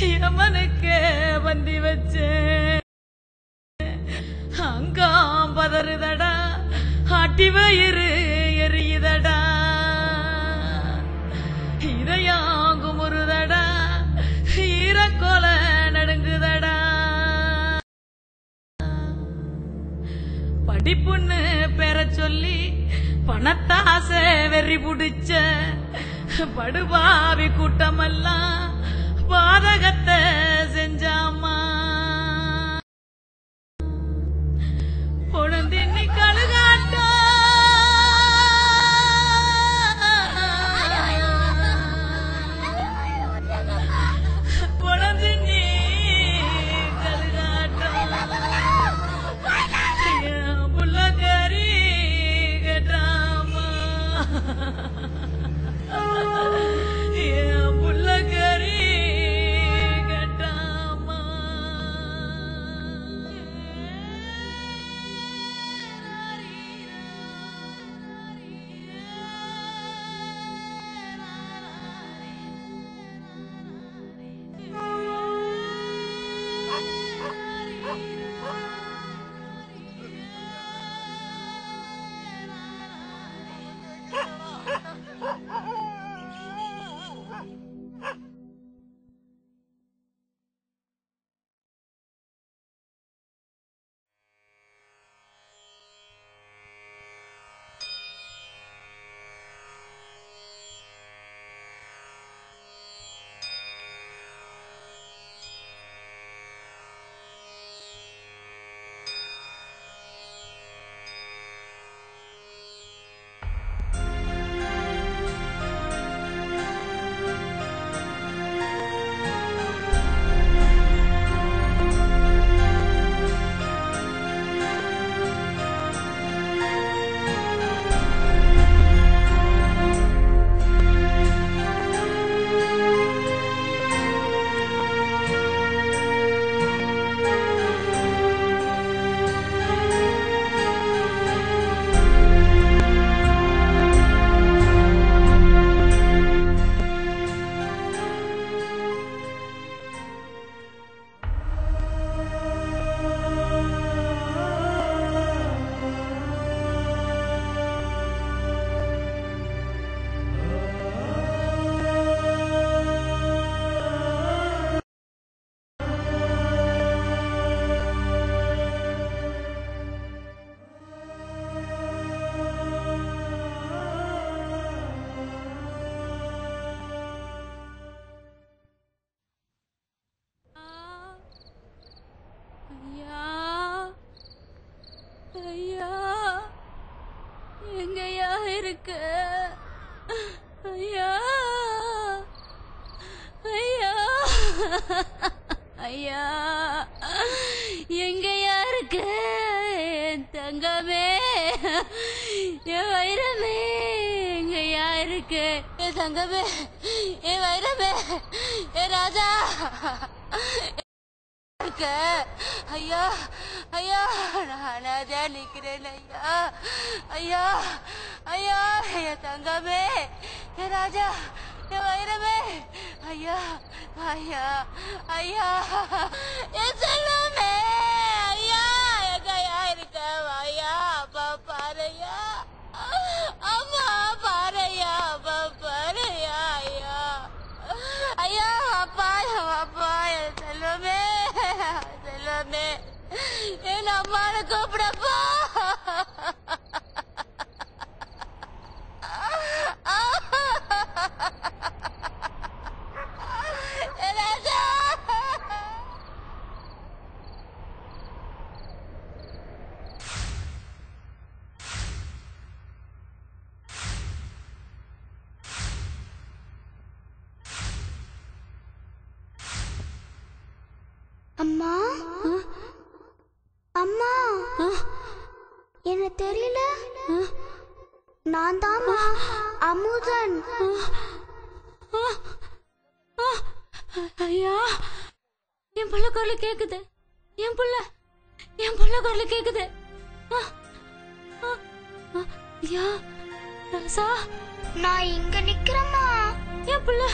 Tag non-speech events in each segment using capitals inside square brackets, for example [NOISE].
யமனுக்கே வந்தி வச்சேன் அங்காம் பதறுதடா ஆட்டி வயிறு எரியுதடா. இதயாங்கும் முருதடா ஈரக்கோல நடுங்குதடா. படிப்புன்னு பெற சொல்லி பணத்தாசை வெறி புடிச்ச. படுபாவி கூட்டமெல்லாம் பாதகத்தை செஞ்சாமா [LAUGHS] ஐயா எங்கயா இருக்கு என் தங்கமே என் வைரமே எங்கயா இருக்கு என் தங்கமே என் வைரமே என் ராஜா. இருக்க ஐயா ஐயா நான் அதான் நிக்கிறேன் ஐயா. ஐயா ஐயா என் தங்கமே என் ராஜா. என் வைரமே ஐயா ஐயா என்ன தெரியல. நான் தாமா அமுதன். ஐயா என் புள்ள குரல் கேக்குது. என் புள்ள என் புள்ள குரல் கேக்குது. ஆ, ஆ, ஆ, ஐயா ராசா. நான் இங்க நிக்கிறேம்மா. என் புள்ள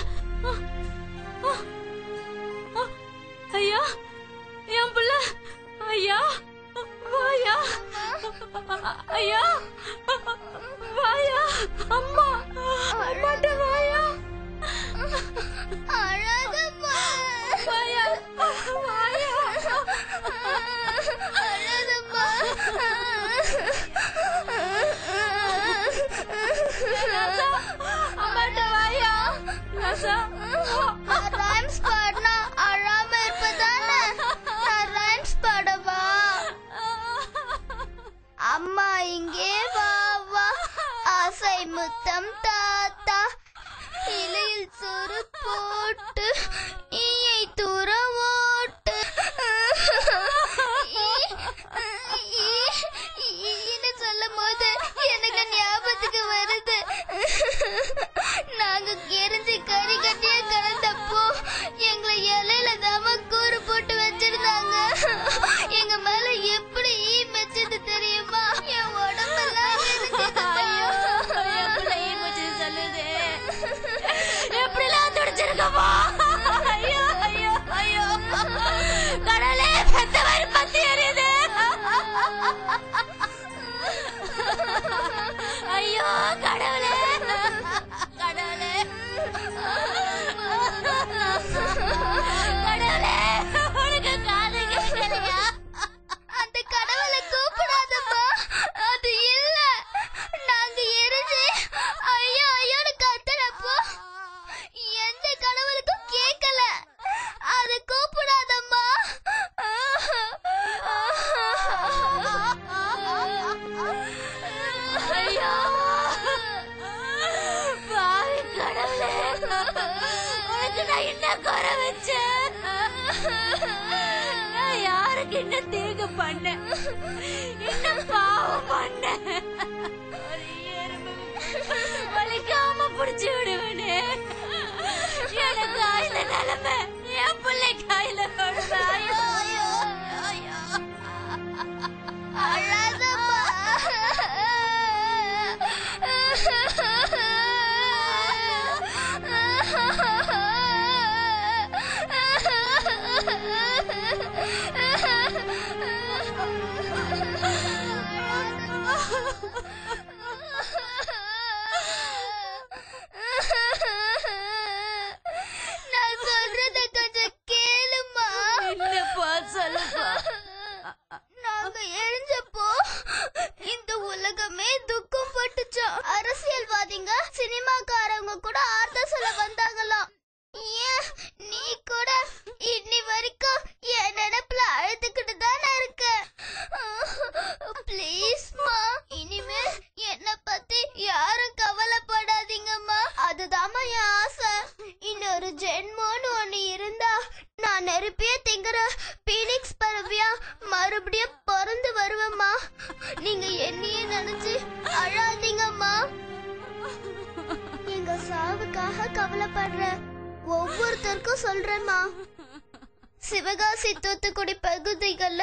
சிவகாசி தூத்துக்குடி பகுதிகள்ல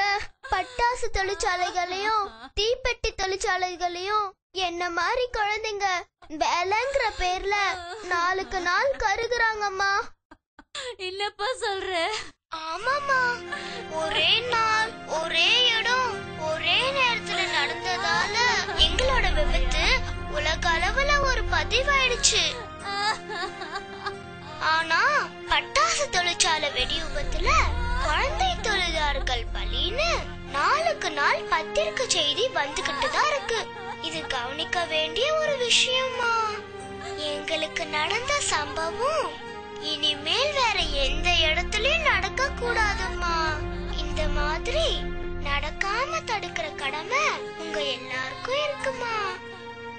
பட்டாசு தொழிற்சாலைகளையும் தீப்பெட்டி தொழிற்சாலைகளையும் என்ன மாதிரி குழந்தைங்க வேலைங்கிற பேர்ல நாளுக்கு நாள் கருகுறாங்கம்மா. என்னப்பா சொல்ற? ஆமாமா ஒரே நாள் ஒரே இடம் ஒரே நேரத்துல நடந்ததால எங்களோட விபத்து உலக அளவுல ஒரு பதிவாயிடுச்சு. ஆனா பட்டாசு தொழிற்சாலை வெடி விபத்துல குழந்தை தொழிலாளர்கள் பலின்னு நாளுக்கு நாள் பத்திரிக்கை செய்தி வந்துகிட்டு தான் இருக்கு. இது கவனிக்க வேண்டிய ஒரு விஷயமா? எங்களுக்கு நடந்த சம்பவம் இனிமேல் வேற எந்த இடத்துலயும் நடக்க கூடாதுமா இந்த மாதிரி நடக்காம தடுக்கிற கடமை உங்க எல்லாருக்கும் இருக்குமா?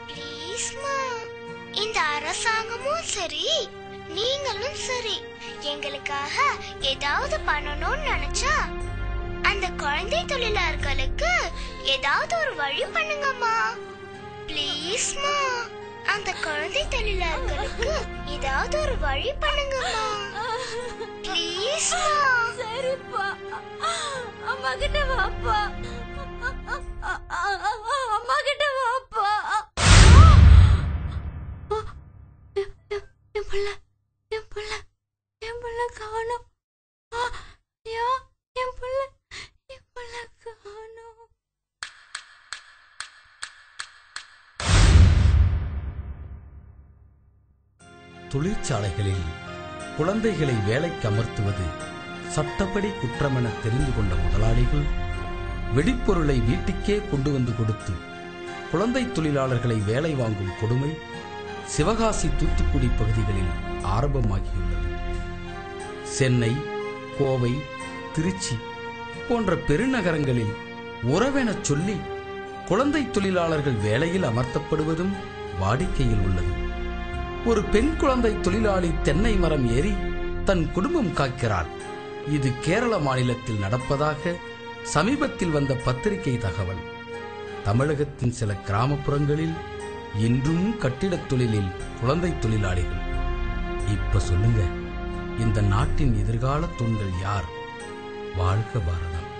ப்ளீஸ்மா இந்த அரசாங்கமும் சரி நீங்களும் சரி எங்களுக்காக ஏதாவது பண்ணணும்னு நினைச்சா அந்த குழந்தை தொழிலாளர்களுக்கு ஏதாவது ஒரு வழி பண்ணுங்கம்மா ப்ளீஸ்மா அந்த குழந்தை தொழிலாளர்களுக்கு ஏதாவது ஒரு வழி பண்ணுங்கம்மா ப்ளீஸ்மா சரிப்பா அம்மா கிட்ட வாப்பா அம்மா கிட்ட வாப்பா என் பிள்ள தொழிற்சாலைகளில் குழந்தைகளை வேலைக்கு அமர்த்துவது சட்டப்படி குற்றமென தெரிந்து கொண்ட முதலாளிகள் வெடிப்பொருளை வீட்டுக்கே கொண்டு வந்து கொடுத்து குழந்தை தொழிலாளர்களை வேலை வாங்கும் கொடுமை சிவகாசி தூத்துக்குடி பகுதிகளில் ஆரம்பமாகியுள்ளது. சென்னை கோவை திருச்சி போன்ற பெருநகரங்களில் உறவெனச் சொல்லி குழந்தை தொழிலாளர்கள் வேலையில் அமர்த்தப்படுவதும் வாடிக்கையில் உள்ளது. ஒரு பெண் குழந்தை தொழிலாளி தென்னை மரம் ஏறி தன் குடும்பம் காக்கிறார். இது கேரள மாநிலத்தில் நடப்பதாக சமீபத்தில் வந்த பத்திரிகை தகவல். தமிழகத்தின் சில கிராமப்புறங்களில் இன்றும் கட்டிடத் தொழிலில் குழந்தை தொழிலாளிகள். இப்ப சொல்லுங்க இந்த நாட்டின் எதிர்கால தூண்கள் யார்? வாழ்க பாரதம்.